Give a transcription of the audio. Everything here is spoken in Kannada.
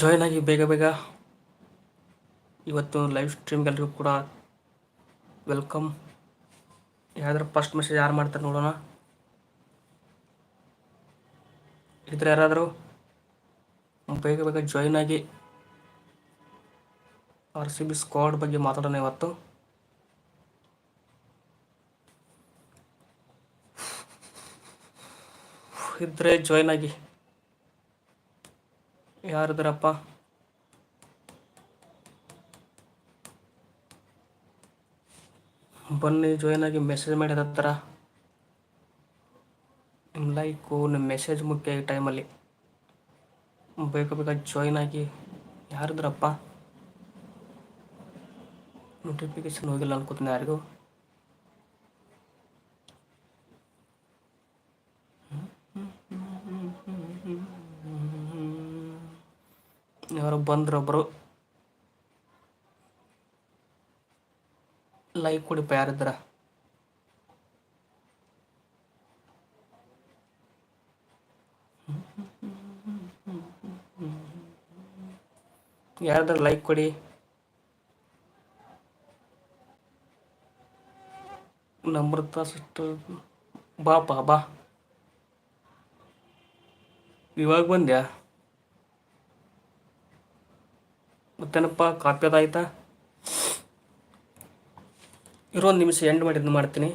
ಜಾಯ್ನ್ ಆಗಿ ಬೇಗ ಬೇಗ ಇವತ್ತು ಲೈವ್ ಸ್ಟ್ರೀಮ್ಗೆಲ್ರಿಗೂ ಕೂಡ ವೆಲ್ಕಮ್ ಯಾವ್ದಾರು ಫಸ್ಟ್ ಮೆಸೇಜ್ ಯಾರು ಮಾಡ್ತಾರೆ ನೋಡೋಣ. ಇದ್ರೆ ಯಾರಾದರೂ ಬೇಗ ಬೇಗ ಜಾಯ್ನ್ ಆಗಿ ಆರ್ ಸಿ ಬಿ ಸ್ಕ್ವಾಡ್ ಬಗ್ಗೆ ಮಾತಾಡೋಣ ಇವತ್ತು. ಇದ್ರೆ ಜಾಯ್ನ್ ಆಗಿ. ಯಾರಿದ್ರಪ್ಪ? ಬನ್ನಿ ಜಾಯ್ನ್ ಆಗಿ ಮೆಸೇಜ್ ಮಾಡಿದ ಹತ್ರ. ನಿಮ್ಮ ಲೈಕು ನಿಮ್ಮ ಮೆಸೇಜ್ ಮುಖ್ಯ ಈ ಟೈಮಲ್ಲಿ ಬೇಗ ಬೇಗ ಜಾಯ್ನ್ ಆಗಿ. ಯಾರಿದ್ರಪ್ಪ? ನೋಟಿಫಿಕೇಶನ್ ಹೋಗಿಲ್ಲ ಅನ್ಕೋತೀನಿ ಯಾರಿಗೂ. ಯಾರೋ ಒಬ್ಬರು ಲೈಕ್ ಕೊಡಿಪ ಯಾರಿದ್ರ. ಯಾರಾದ್ರೂ ಲೈಕ್ ಕೊಡಿ. ನಮ್ರತಾ ಸಿಸ್ಟರ್ ಬಾಪಾ ಬಾ. ಇವಾಗ ಬಂದ್ಯಾ? ಮತ್ತೇನಪ್ಪ ಕಾಪಿ ಅದಾಯ್ತಾ? ಇರೋ ಒಂದು ನಿಮಿಷ ಎಂಡ್ ಮಾಡಿದ್ದು ಮಾಡ್ತೀನಿ.